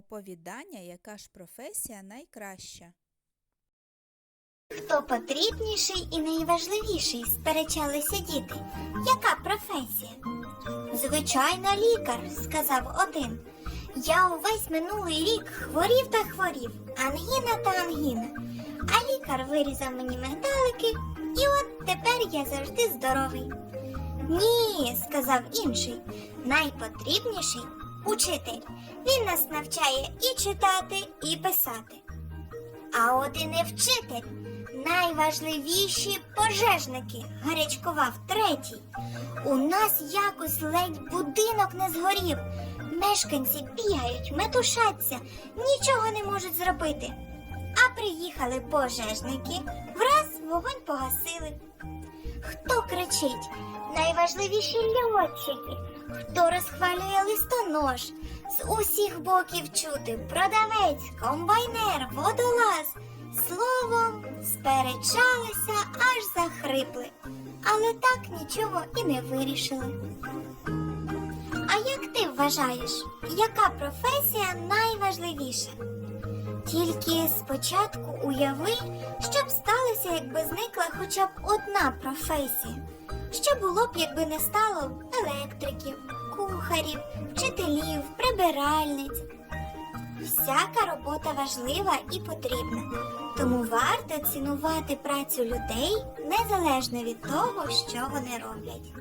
оповідання, яка ж професія найкраща. Хто потрібніший і найважливіший, сперечалися діти. Яка професія? Звичайно, лікар, сказав один. Я увесь минулий рік хворів та хворів, ангіна та ангіна. А лікар вирізав мені мигдалики, і от тепер я завжди здоровий. Ні, сказав інший, найпотрібніший учитель. Він нас навчає і читати, і писати. А от і не вчитель. Найважливіші пожежники, гарячкував третій. У нас якось ледь будинок не згорів. Мешканці бігають, метушаться, нічого не можуть зробити. А приїхали пожежники, враз вогонь погасили. Хто кричить? Найважливіші льотчики. Хто розхвалює листонож? З усіх боків чути продавець, комбайнер, водолаз. Словом, сперечалися, аж захрипли, але так нічого і не вирішили. А як ти вважаєш, яка професія найважливіша? Тільки спочатку уяви, що б сталося, якби зникла хоча б одна професія. Що було б, якби не стало електриків, кухарів, вчителів, прибиральниць. Всяка робота важлива і потрібна, тому варто цінувати працю людей незалежно від того, що вони роблять.